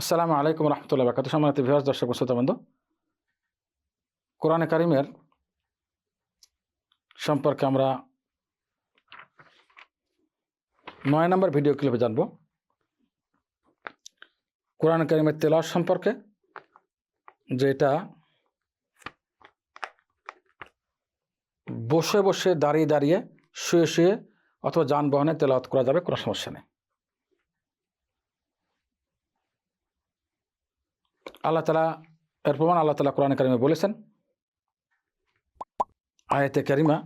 আসসালামু আলাইকুম রহমতুল্লাহ বাকাত সম্মানিত ভিউয়ার্স দর্শক শ্রোতা বন্ধু, কোরআনে কারিমের সম্পর্কে আমরা নয় নম্বর ভিডিও ক্লিপে জানব। কোরআন কারিমের তেলাওয়াত সম্পর্কে, যেটা বসে বসে দাঁড়িয়ে দাঁড়িয়ে শুয়ে শুয়ে অথবা যানবাহনে তেলাওয়াত করা যাবে কোনো সমস্যা নেই। আল্লাহ তালা, এর প্রমাণ আল্লাহ তালা কোরআন কারিমে বলেছেন। আয়তে কারিমা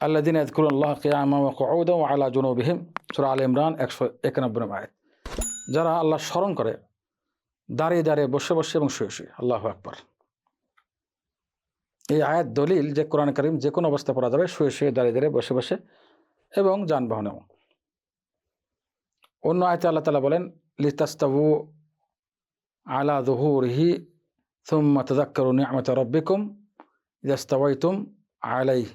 আল্লাদিন আদকুল্লাহ কিয়ামা ও কৌদম আলা জুনবিহিম, সুরা আল ইমরান একশো একানব্বই আয়াত। যারা আল্লাহ স্মরণ করে, দাঁড়িয়ে দাঁড়িয়ে বসে বসে এবং শুয়ে শুয়ে, আল্লাহ আকবর। এই আয়াত দলিল যে কোরআন করিম যে কোনো অবস্থা পড়া যাবে, শুয়ে শুয়ে দাঁড়িয়ে দাঁড়িয়ে বসে বসে এবং যানবাহনেও। অন্য আয়তে আল্লাহ তালা বলেন লিতাস্তাবু على ظهوره ثم تذكروا نعمة ربكم إذا استويتم عليه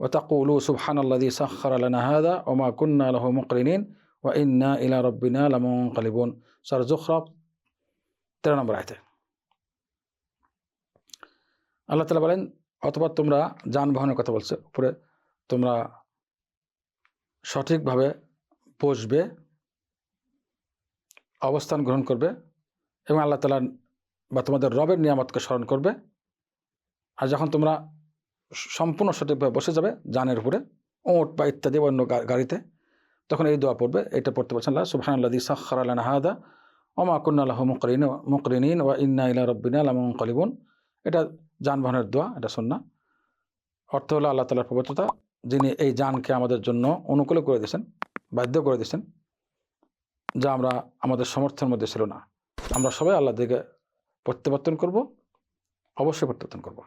وتقولوا سبحان الذي سخر لنا هذا وما كنا له مقرنين وإنا إلى ربنا لمنقلبون سورة زخرف তেরো নম্বর আয়তে আল্লাহ তালা বলেন অথবা তোমরা যানবাহনের কথা বলছে উপরে তোমরা সঠিকভাবে বসবে অবস্থান গ্রহণ করবে এবং আল্লাহ তালা বা তোমাদের রবের নিয়ামতকে স্মরণ করবে। আর যখন তোমরা সম্পূর্ণ সঠিকভাবে বসে যাবে যানের উপরে ওঁট বা ইত্যাদি অন্য গাড়িতে, তখন এই দোয়া পড়বে, এটা পড়তে পারছেন আল্লাহ সুবহান আল্লাহ সাক্ষর আল্লাহ হাদা ওমা কুন্নাল্লাহ মুকরিন, মুকরিনিন ওয়া ইন্না ইলা রব্বিনা লামুন কলিবুন এটা যানবাহনের দোয়া, এটা সন্না অর্থ হলো আল্লাহ তালার পবিত্রতা, যিনি এই যানকে আমাদের জন্য অনুকূল করে দিয়েছেন, বাধ্য করে দিয়েছেন, যা আমরা আমাদের সমর্থনের মধ্যে ছিল না। আমরা সবাই আল্লাহ দিকে প্রত্যাবর্তন করব অবশ্যই প্রত্যাবর্তন করব।